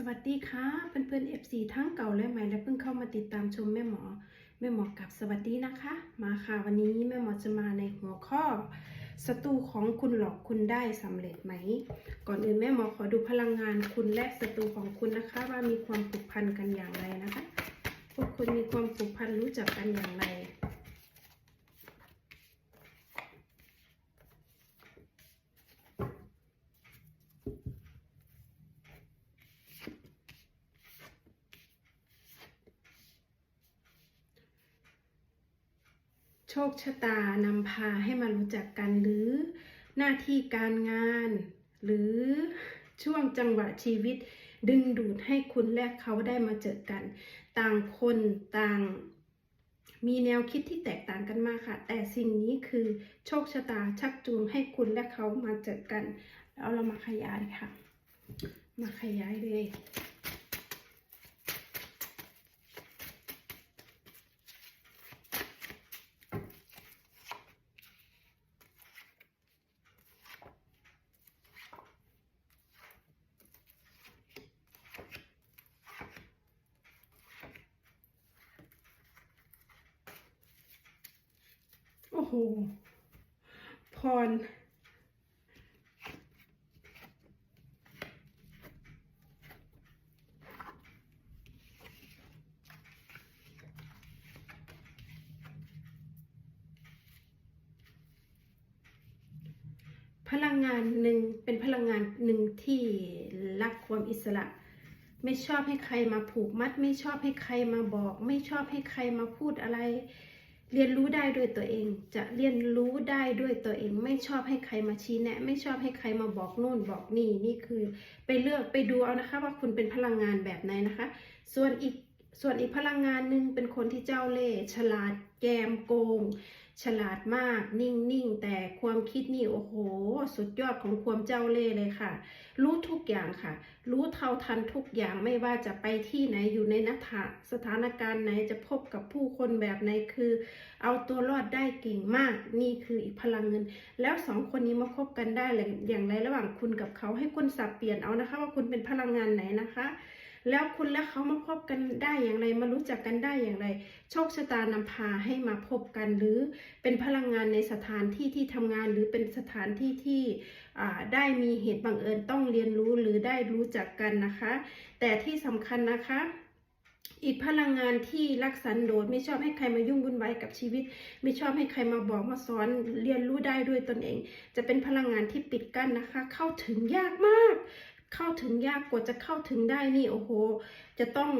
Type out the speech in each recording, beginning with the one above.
สวัสดีค่ะเพื่อนเพื่อนๆ FC ทั้งเก่าและใหม่และเพิ่งเข้ามาติดตามชมแม่หมอ แม่หมอกับสวัสดีนะคะ มาค่ะวันนี้แม่หมอจะมาในหัวข้อศัตรูของคุณหลอกคุณได้สำเร็จไหม ก่อนอื่นแม่หมอขอดูพลังงานคุณและศัตรูของคุณนะคะ ว่ามีความผูกพันกันอย่างไรนะคะพวกคุณมีความผูกพันรู้จักกันอย่างไร โชคชะตานำพาให้มารู้จักกันหรือหน้าที่การงาน หรือช่วงจังหวะชีวิต ดึงดูดให้คุณและเขาได้มาเจอกัน ต่างคนต่าง มีแนวคิดที่แตกต่างกันมากค่ะ แต่สิ่งนี้คือโชคชะตาชักจูงให้คุณและเขามาเจอกัน แล้วเรามาขยายค่ะ มาขยายเลย อ้โห พร พลังงานหนึ่งเป็นพลังงานหนึ่งที่รักความอิสระไม่ชอบให้ใครมาผูกมัด ไม่ชอบให้ใครมาบอก ไม่ชอบให้ใครมาพูดอะไร เรียนรู้ได้ด้วยตัวเอง จะเรียนรู้ได้ด้วยตัวเอง ไม่ชอบให้ใครมาชี้แนะ ไม่ชอบให้ใครมาบอกนู่นบอกนี่นี่คือ ไปเลือกไปดูเอานะคะ ว่าคุณเป็นพลังงานแบบไหนนะคะ ส่วนอีก ส่วนอีกพลังงานหนึ่งเป็นคนที่เจ้าเล่ห์ฉลาดแกมโกง ฉลาดมากนิ่งนิ่งแต่ความคิดนี่โอ้โห สุดยอดของความเจ้าเล่ห์เลยค่ะ รู้ทุกอย่างค่ะ รู้เท่าทันทุกอย่างไม่ว่าจะไปที่ไหนอยู่ในนัฐสถานการณ์ไหนจะพบกับผู้คนแบบไหนคือ เอาตัวรอดได้เก่งมากนี่คืออีกพลังเงิน แล้วสองคนนี้มาคบกันได้อย่างไรระหว่างคุณกับเขาให้คุณสับเปลี่ยนเอานะคะ ว่าคุณเป็นพลังงานไหนนะคะ แล้วคุณและเขามาพบกันได้อย่างไร มารู้จักกันได้อย่างไร โชคชะตานำพาให้มาพบกัน หรือเป็นพลังงานในสถานที่ที่ทำงาน หรือเป็นสถานที่ที่ได้มีเหตุบังเอิญต้องเรียนรู้หรือได้รู้จักกันนะคะ แต่ที่สำคัญนะคะอีกพลังงานที่รักสันโดษไม่ชอบให้ใครมายุ่งวุ่นวายกับชีวิต ไม่ชอบให้ใครมาบอกมาสอนเรียนรู้ได้ด้วยตนเอง จะเป็นพลังงานที่ปิดกั้นนะคะ เข้าถึงยากมาก เข้าถึงยากกว่าจะเข้าถึงได้นี่โอ้โห จะต้อง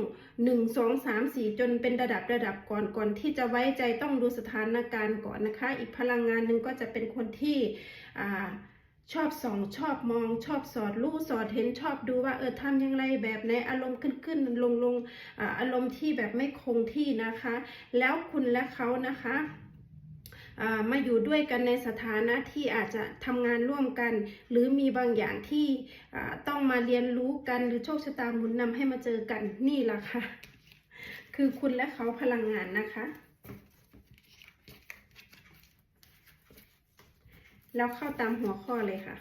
หนึ่งสองสามสี่จนเป็นระดับระดับก่อนก่อนที่จะไว้ใจต้องดูสถานการณ์ก่อนนะคะ อีกพลังงานหนึ่งก็จะเป็นคนที่อ่าชอบส่องชอบมองชอบสอดรู้สอดเห็นชอบดูว่าเออทำยังไงแบบไหนอารมณ์ขึ้นขึ้นลงลงอ่าอารมณ์ที่แบบไม่คงที่นะคะ แล้วคุณและเขานะคะ มาอยู่ด้วยกันในสถานะที่อาจจะทำงานร่วมกัน หรือมีบางอย่างที่ต้องมาเรียนรู้กันหรือโชคชะตาหมุนนำให้มาเจอกันนี่แหละค่ะ คือคุณและเขาพลังงานนะคะ แล้วเข้าตามหัวข้อเลยค่ะ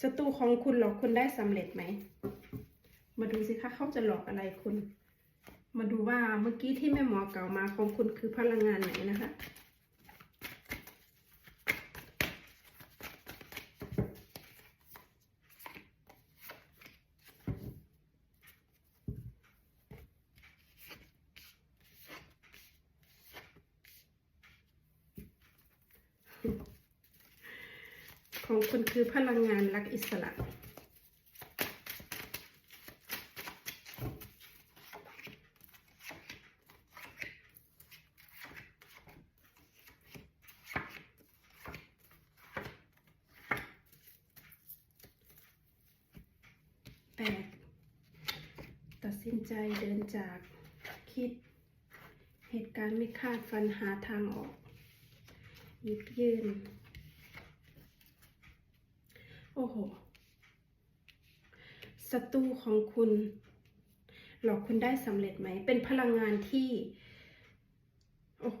ศัตรูของคุณหลอกคุณได้สำเร็จไหม มาดูสิคะเขาจะหลอกอะไรคุณ มาดูว่าเมื่อกี้ที่แม่หมอเก่ามาของคุณคือพลังงานไหนนะคะ ของคุณคือพลังงานรักอิสระ แปดตัดสินใจเดิน จากคิด เหตุการณ์ไม่คาดฟันหาทางออก หยิบยืนโอ้โหศัตรูของคุณ หลอกคุณได้สำเร็จไหม เป็นพลังงานที่ โอ้โห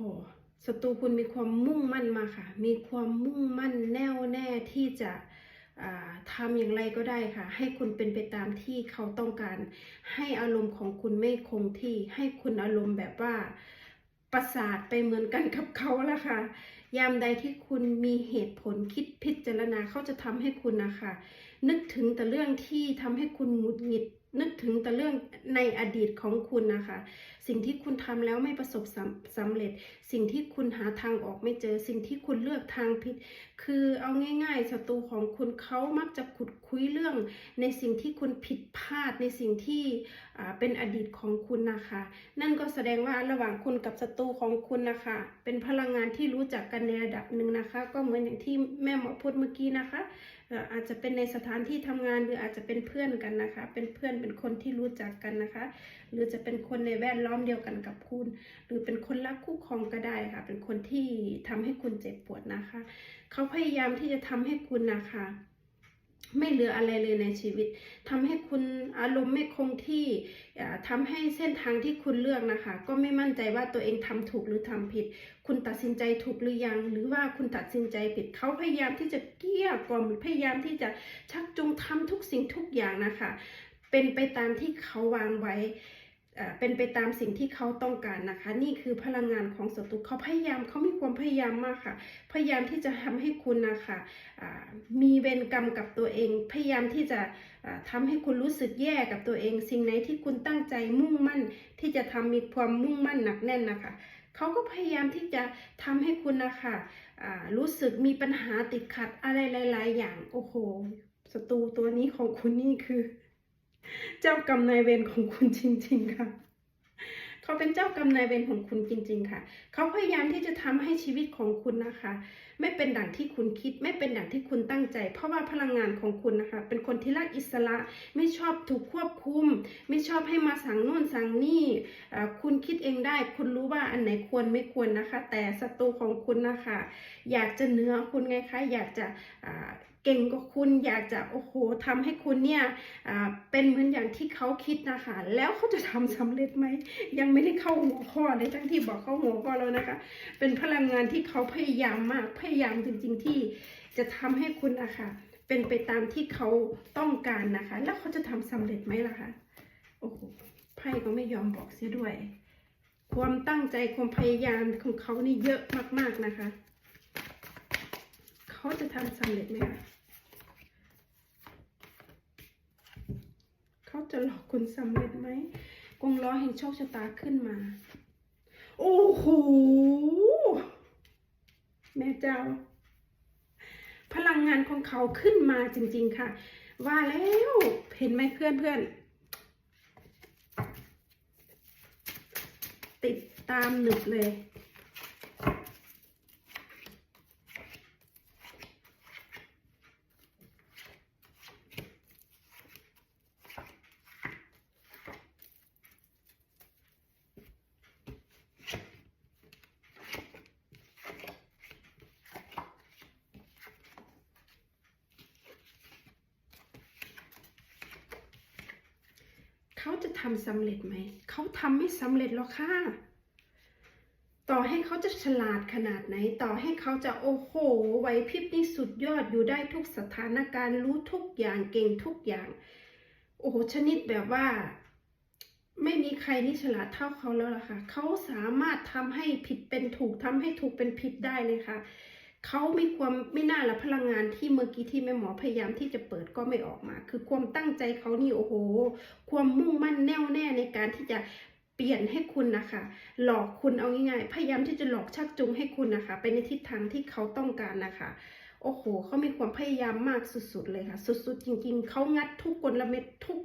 ศัตรูคุณมีความมุ่งมั่นมาค่ะ มีความมุ่งมั่นแน่วแน่ที่จะ ทำอย่างไรก็ได้ค่ะ ให้คุณเป็นไปตามที่เขาต้องการ ให้อารมณ์ของคุณไม่คงที่ ให้คุณอารมณ์แบบว่าประสาทไปเหมือนกันกับเขาละค่ะ ยามใดที่คุณมีเหตุผลคิดพิจารณาเขาจะทำให้คุณนะคะ นึกถึงแต่เรื่องที่ทำให้คุณหงุดหงิดนึกถึงแต่เรื่องในอดีตของคุณนะคะ สิ่งที่คุณทำแล้วไม่ประสบสำสำเร็จ สิ่งที่คุณหาทางออกไม่เจอ สิ่งที่คุณเลือกทางผิดคือเอาง่ายๆศัตรูของคุณเขามักจะขุดคุยเรื่องในสิ่งที่คุณผิดพลาดในสิ่งที่เป็นอดีตของคุณนะคะ นั่นก็แสดงว่าระหว่างคุณกับศัตรูของคุณนะคะ เป็นพลังงานที่รู้จักกันในระดับหนึ่งนะคะ ก็เหมือนอย่างที่แม่หมอพูดเมื่อกี้นะคะเอ่ออาจจะเป็นในสถานที่ทำงานหรืออาจจะเป็นเพื่อนกันนะคะ เป็นเพื่อนเป็นคนที่รู้จักกันนะคะ หรือจะเป็นคนในแวดล้อมเดียวกันกับคุณ หรือเป็นคนรักคู่ครองก็ได้ค่ะ เป็นคนที่ทำให้คุณเจ็บปวดนะคะเขาพยายามที่จะทำให้คุณนะคะ ไม่เหลืออะไรเลยในชีวิตทำให้คุณอารมณ์ไม่คงที่อ่าทำให้เส้นทางที่คุณเลือกนะคะ ก็ไม่มั่นใจว่าตัวเองทำถูกหรือทำผิด คุณตัดสินใจถูกหรือยัง หรือว่าคุณตัดสินใจผิดเขาพยายามที่จะเกลี้ยกล่อมพยายามที่จะชักจูงทำทุกสิ่งทุกอย่างนะคะ เป็นไปตามที่เขาวางไว้ เป็นไปตามสิ่งที่เขาต้องการนะคะ นี่คือพลังงานของศัตรูเขาพยายามเขามีความพยายามมากค่ะ พยายามที่จะทำให้คุณนะคะมีเวรกรรมกับตัวเอง พยายามที่จะอ่าทำให้คุณรู้สึกแย่กับตัวเอง สิ่งไหนที่คุณตั้งใจมุ่งมั่น ที่จะทำมีความมุ่งมั่นหนักแน่นนะคะเขาก็พยายามที่จะทำให้คุณนะคะรู้สึกมีปัญหาติดขัดอะไรหลาย ๆ อย่างโอ้โหศัตรูตัวนี้ของคุณนี่คือ เจ้ากรรมนายเวรของคุณจริง ๆ ค่ะ เขาเป็นเจ้ากรรมนายเวรของคุณจริง ๆ ค่ะ เขาพยายามที่จะทำให้ชีวิตของคุณนะคะ ไม่เป็นดั่งที่คุณคิด ไม่เป็นดั่งที่คุณตั้งใจ เพราะว่าพลังงานของคุณนะคะ เป็นคนที่รักอิสระไม่ชอบถูกควบคุม ไม่ชอบให้มาสั่งโน่นสั่งนี่คุณคิดเองได้ คุณรู้ว่าอันไหนควรไม่ควรนะคะ แต่ศัตรูของคุณนะคะ อยากจะเนื้อคุณไงคะอยากจะ เก่งกว่าคุณอยากจะโอ้โหทำให้คุณเนี่ยเป็นเหมือนอย่างที่เขาคิดนะคะ แล้วเขาจะทำสำเร็จไหมยังไม่ได้เข้าหัวข้อเลยทั้งที่บอกเข้าหัวข้อแล้วนะคะ เป็นพลังงานที่เขาพยายามมากพยายามจริง ๆ ที่จะทำให้คุณนะคะเป็นไปตามที่เขาต้องการนะคะ แล้วเขาจะทำสำเร็จไหมล่ะคะโอ้โหไพ่ก็ไม่ยอมบอกเสียด้วย ความตั้งใจความพยายามของเขานี่เยอะมากๆนะคะ เขาจะทำสำเร็จไหมคะ เขาจะหลอกคุณสำเร็จไหมกงล้อแห่งโชคชะตาขึ้นมา โอ้โห แม่เจ้า พลังงานของเขาขึ้นมาจริง ๆ ค่ะ ว่าแล้วเห็นไหมเพื่อนเพื่อนๆติดตามหนึบเลย ทำสำเร็จไหม เขาทำไม่สำเร็จหรอกค่ะ ต่อให้เขาจะฉลาดขนาดไหน ต่อให้เขาจะโอ้โหไหวพริบนี่สุดยอดอยู่ได้ทุกสถานการณ์รู้ทุกอย่างเก่งทุกอย่าง โอ้โหชนิดแบบว่า ไม่มีใครนี่ฉลาดเท่าเขาแล้วล่ะค่ะ เขาสามารถทำให้ผิดเป็นถูกทำให้ถูกเป็นผิดได้เลยค่ะ เขามีความไม่น่าละพลังงานที่เมื่อกี้ที่แม่หมอพยายามที่จะเปิดก็ไม่ออกมา คือความตั้งใจเขานี่โอ้โห ความมุ่งมั่นแน่วแน่ในการที่จะเปลี่ยนให้คุณนะคะ หลอกคุณเอาง่ายๆ พยายามที่จะหลอกชักจูงให้คุณนะคะ ไปในทิศทางที่เขาต้องการนะคะ โอ้โหเขามีความพยายามมากสุดๆเลยค่ะ สุดๆ จริงๆ เขางัดทุกกลเม็ดทุก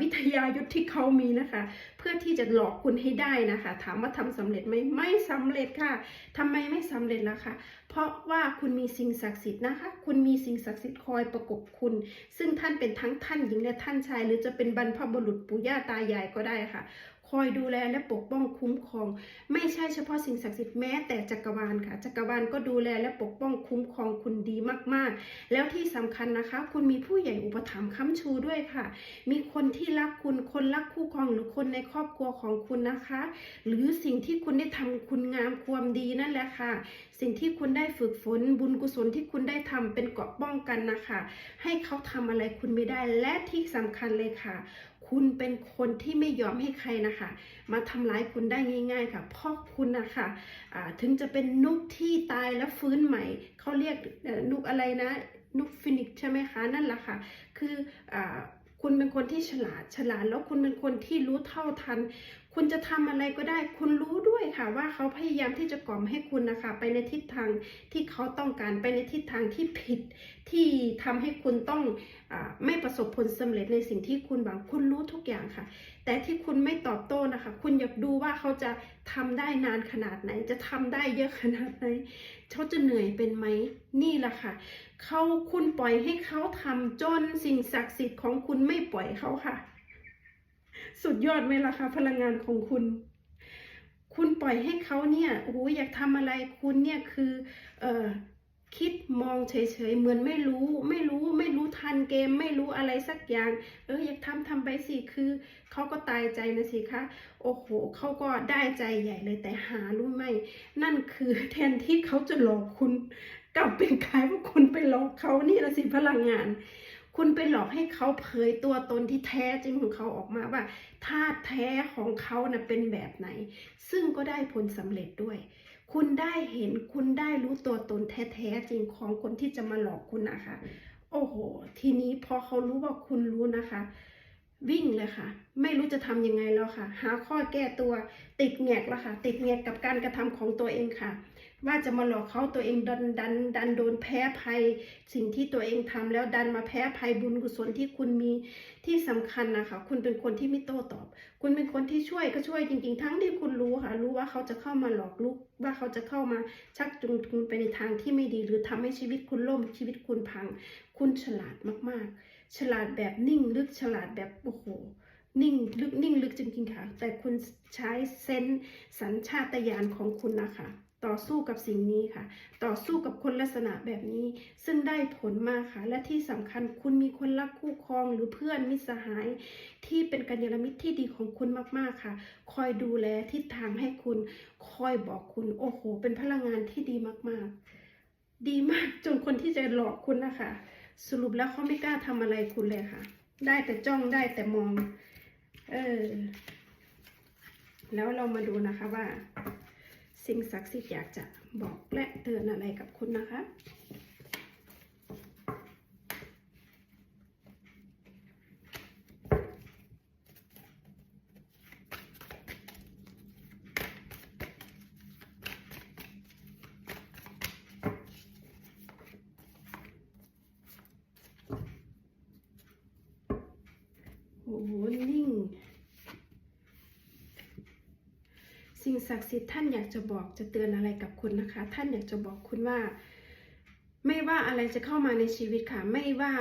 วิทยายุทธที่เขามีนะคะ เพื่อที่จะหลอกคุณให้ได้นะคะ ถามว่าทำสำเร็จไหมไม่สำเร็จค่ะทำไมไม่สำเร็จล่ะคะเพราะว่าคุณมีสิ่งศักดิ์สิทธิ์นะคะ คุณมีสิ่งศักดิ์สิทธิ์คอยประกบคุณ ซึ่งท่านเป็นทั้งท่านหญิงและท่านชาย หรือจะเป็นบรรพบุรุษปู่ย่าตายายก็ได้ค่ะ คอยดูแลและปกป้องคุ้มครอง ไม่ใช่เฉพาะสิ่งศักดิ์สิทธิ์แม้แต่จักรวาลค่ะ จักรวาลก็ดูแลและปกป้องคุ้มครองคุณดีมากๆ แล้วที่สำคัญนะคะ คุณมีผู้ใหญ่อุปถัมภ์ค้ำชูด้วยค่ะ มีคนที่รักคุณคนรักคู่ครองหรือคนในครอบครัวของคุณนะคะ หรือสิ่งที่คุณได้ทำคุณงามความดีนั่นแหละค่ะ สิ่งที่คุณได้ฝึกฝนบุญกุศลที่คุณได้ทำเป็นเกราะป้องกันนะคะ ให้เขาทำอะไรคุณไม่ได้และที่สำคัญเลยค่ะ คุณเป็นคนที่ไม่ยอมให้ใครนะคะ มาทำร้ายคุณได้ง่าย ๆ ค่ะ เพราะคุณนะคะะถึงจะเป็นนุกที่ตายแล้วฟื้นใหม่เขาเรียกนุกอะไรนะ นุกฟินิกใช่ไหมคะ นั่นแหละค่ะ คืออคุณเป็นคนที่ฉลาดฉลาดแล้วคุณเป็นคนที่รู้เท่าทัน คุณจะทำอะไรก็ได้ คุณรู้ด้วยค่ะว่าเขาพยายามที่จะกล่อมให้คุณนะคะ ไปในทิศทางที่เขาต้องการไปในทิศทางที่ผิด ที่ทำให้คุณต้องอไม่ประสบผลสำเร็จในสิ่งที่คุณหวังคุณรู้ทุกอย่างค่ะ แต่ที่คุณไม่ตอบโต้นะคะ คุณอยากดูว่าเขาจะทำได้นานขนาดไหน จะทำได้เยอะขนาดไหนเขาจะเหนื่อยเป็นไหมนี่แหละค่ะเขาคุณปล่อยให้เขาทำจนสิ่งศักดิ์สิทธิ์ของคุณไม่ปล่อยเขาค่ะ สุดยอดไหมล่ะคะพลังงานของคุณ คุณปล่อยให้เขาเนี่ยโอ้โหอยากทำอะไรคุณเนี่ยคือเอ่อคิดมองเฉยๆเหมือนไม่รู้ ไม่รู้ไม่รู้ทันเกม ไม่รู้อะไรสักอย่าง เอออยากทำทำไปสิคือเขาก็ตายใจนะสิคะโอ้โหเขาก็ได้ใจใหญ่เลยแต่หารู้ไหมนั่นคือแทนที่เขาจะหลอกคุณ กลับเป็นกลายว่าคุณไปหลอกเขานี่ละสิพลังงาน คุณไปหลอกให้เขาเผยตัวตนที่แท้จริงของเขาออกมาว่าธาตุแท้ของเขานะ่ะเป็นแบบไหน ซึ่งก็ได้ผลสำเร็จด้วย คุณได้เห็นคุณได้รู้ตัวตนแท้ๆจริงของคนที่จะมาหลอกคุณนะคะ โอ้โห ทีนี้พอเขารู้ว่าคุณรู้นะคะวิ่งเลยค่ะ ไม่รู้จะทำยังไงแล้วค่ะ หาข้อแก้ตัวติดแงกแล้วค่ะ ติดแงกกับการกระทำของตัวเองค่ะ ว่าจะมาหลอกเขาตัวเองดันดันดันโดนแพ้ภัย สิ่งที่ตัวเองทำแล้วดันมาแพ้ภัยบุญกุศลที่คุณมีที่สำคัญนะคะคุณเป็นคนที่ไม่โต้ตอบ คุณเป็นคนที่ช่วยก็ช่วยจริง ๆ ทั้งที่คุณรู้ค่ะ รู้ว่าเขาจะเข้ามาหลอกลุกว่าเขาจะเข้ามาชักจูงคุณไปในทางที่ไม่ดี หรือทำให้ชีวิตคุณล่มชีวิตคุณพัง คุณฉลาดมากๆ ฉลาดแบบนิ่งลึกฉลาดแบบโอ้โหนิ่งลึกนิ่งลึกจริงๆค่ะ แต่คุณใช้เซนส์สัญชาตญาณของคุณนะคะ ต่อสู้กับสิ่งนี้ค่ะ ต่อสู้กับคนลักษณะแบบนี้ ซึ่งได้ผลมากค่ะ และที่สำคัญคุณมีคนรักคู่ครองหรือเพื่อนมิตรสหาย ที่เป็นกัลยาณมิตรที่ดีของคุณมากๆค่ะ คอยดูแลทิศทางให้คุณ คอยบอกคุณ โอ้โห เป็นพลังงานที่ดีมากๆ ดีมากจนคนที่จะหลอกคุณนะคะ สรุปแล้วเขาไม่กล้าทำอะไรคุณเลยค่ะ ได้แต่จ้องได้แต่มอง เออ แล้วเรามาดูนะคะว่า สิ่งศักดิ์สิทธิ์อยากจะบอกและเตือนอะไรกับคุณนะคะ โอ้โห นิ่ง สิ่ง ศักดิ์สิทธิ์ท่านอยากจะบอกจะเตือนอะไรกับคุณนะคะ ท่านอยากจะบอกคุณว่า ไม่ว่าอะไรจะเข้ามาในชีวิตค่ะ ไม่ว่า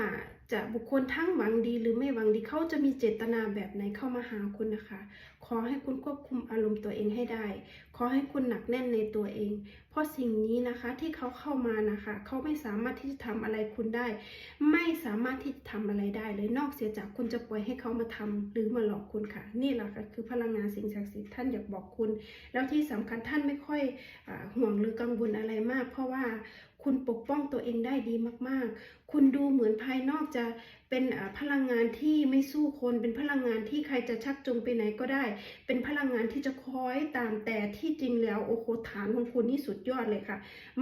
จะบุคคลทั้งหวังดีหรือไม่หวังดีเขาจะมีเจตนาแบบไหนเข้ามาหาคุณนะคะ ขอให้คุณควบคุมอารมณ์ตัวเองให้ได้ ขอให้คุณหนักแน่นในตัวเอง เพราะสิ่งนี้นะคะที่เขาเข้ามานะคะเขาไม่สามารถที่จะทำอะไรคุณได้ ไม่สามารถที่จะทำอะไรได้เลยนอกเสียจากคุณจะปล่อยให้เขามาทำหรือมาหลอกคุณค่ะ นี่แหละค่ะคือพลังงานสิ่งศักดิ์สิทธิ์ท่านอยากบอกคุณ แล้วที่สำคัญท่านไม่ค่อยอห่วงหรือกังวลอะไรมาก เพราะว่า คุณปกป้องตัวเองได้ดีมากๆ คุณดูเหมือนภายนอกจะ เป็นพลังงานที่ไม่สู้คนเป็นพลังงานที่ใครจะชักจูงไปไหนก็ได้ เป็นพลังงานที่จะคอยตามแต่ที่จริงแล้วโอ้โหฐานของคุณนี่สุดยอดเลยค่ะ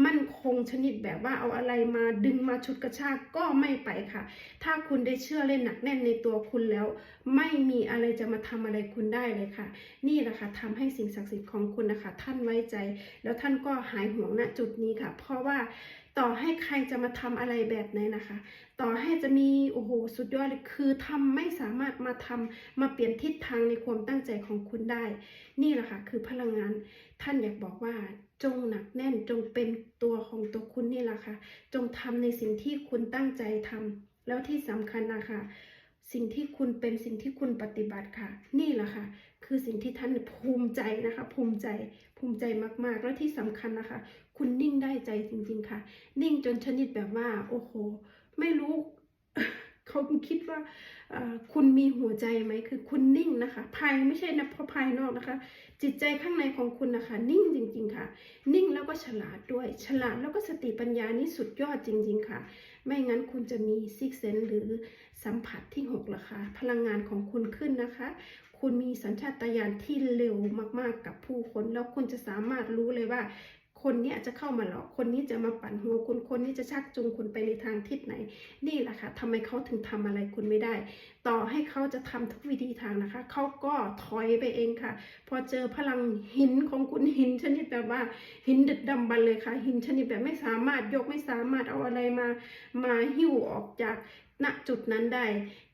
มั่นคงชนิดแบบว่าเอาอะไรมาดึงมาชุดกระชากก็ไม่ไปค่ะ ถ้าคุณได้เชื่อเล่นหนักแน่นในตัวคุณแล้ว ไม่มีอะไรจะมาทำอะไรคุณได้เลยค่ะ นี่แหละค่ะทำให้สิ่งศักดิ์สิทธิ์ของคุณนะคะ ท่านไว้ใจ แล้วท่านก็หายห่วงณจุดนี้ค่ะ เพราะว่า ต่อให้ใครจะมาทำอะไรแบบไหนนะคะ ต่อให้จะมีโอ้โหสุดยอดเลยคือทำไม่สามารถมาทำมาเปลี่ยนทิศทางในความตั้งใจของคุณได้ นี่แหละค่ะคือพลังงาน ท่านอยากบอกว่าจงหนักแน่นจงเป็นตัวของตัวคุณนี่แหละค่ะ จงทำในสิ่งที่คุณตั้งใจทำแล้วที่สำคัญนะคะ สิ่งที่คุณเป็นสิ่งที่คุณปฏิบัติค่ะ นี่แหละค่ะ คือสิ่งที่ท่านภูมิใจนะคะ ภูมิใจภูมิใจมากๆ แล้วที่สำคัญนะคะ คุณนิ่งได้ใจจริง ๆค่ะ นิ่งจนชนิดแบบว่า โอ้โห ไม่รู้เขาคิดว่าคุณมีหัวใจไหมคือคุณนิ่งนะคะ ภายไม่ใช่นะเพราะภายนอกนะคะ จิตใจข้างในของคุณนะคะ นิ่งจริง ๆ ค่ะ นิ่งแล้วก็ฉลาดด้วย ฉลาดแล้วก็สติปัญญานี่สุดยอดจริง ๆ ค่ะ ไม่งั้นคุณจะมีซิกเซนหรือสัมผัสที่6ล่ะคะ พลังงานของคุณขึ้นนะคะ คุณมีสัญชาตญาณที่เร็วมากๆกับผู้คน แล้วคุณจะสามารถรู้เลยว่า คนเนี้ยจะเข้ามาหลอก คนนี้จะมาปั่นหัวคุณคนนี้จะชักจูงคุณไปในทางทิศไหน นี่แหละค่ะทำไมเขาถึงทำอะไรคุณไม่ได้ ต่อให้เขาจะทำทุกวิธีทางนะคะ เขาก็ถอยไปเองค่ะ พอเจอพลังหินของคุณหินชนิดแบบว่าหินดึกดำบรรเลยค่ะ หินชนิดแบบไม่สามารถยกไม่สามารถเอาอะไรมา มาหิ้วออกจากณจุดนั้นได้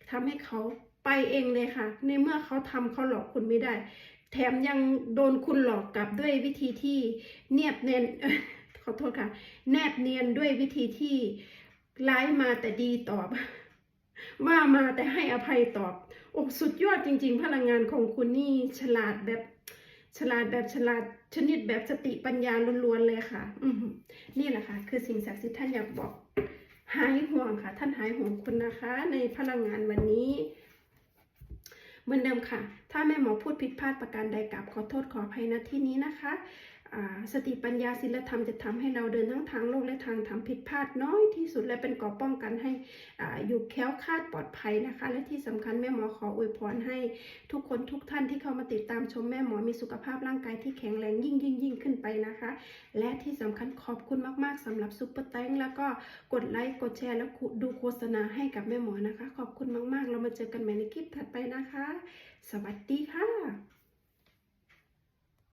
ทำให้เขาไปเองเลยค่ะ ในเมื่อเขาทำเขาหลอกคุณไม่ได้ แถมยังโดนคุณหลอกกลับด้วยวิธีที่เนียบเนียนขอโทษค่ะ แนบเนียนด้วยวิธีที่ร้ายมาแต่ดีตอบ ว่ามาแต่ให้อภัยตอบอ้สุดยอดจริง ๆ พลังงานของคุณนี่ฉลาดแบบฉลาดแบบฉลาดชนิดแบบสติปัญญาล้วนๆเลยค่ะ อืนี่แหละค่ะ คือสิ่งศักดิ์สิทธิ์ท่านอยากบอก หายห่วงค่ะ ท่านหายห่วงคุณนะคะ ในพลังงานวันนี้ เหมือนเดิมค่ะ ถ้าแม่หมอพูดผิดพลาดประการใดกับขอโทษขออภัยณที่นี้นะคะ สติปัญญาศีลธรรมจะทำให้เราเดินทั้งทางโลกและทางธรรมผิดพลาดน้อยที่สุดและเป็นก่อป้องกันให้ออยู่แค้วคาดปลอดภัยนะคะ และที่สำคัญแม่หมอขออวยพรให้ทุกคนทุกท่านที่เข้ามาติดตามชมแม่หมอมีสุขภาพร่างกายที่แข็งแรงยิ่งยิ่งยิ่งขึ้นไปนะคะ และที่สำคัญขอบคุณมาก ๆสำหรับซุปเปอร์แตงแล้วก็กดไลค์กดแชร์แล้วดูโฆษณาให้กับแม่หมอนะคะ ขอบคุณมาก ๆ เรามาเจอกันใหม่ในคลิปถัดไปนะคะ สวัสดีค่ะ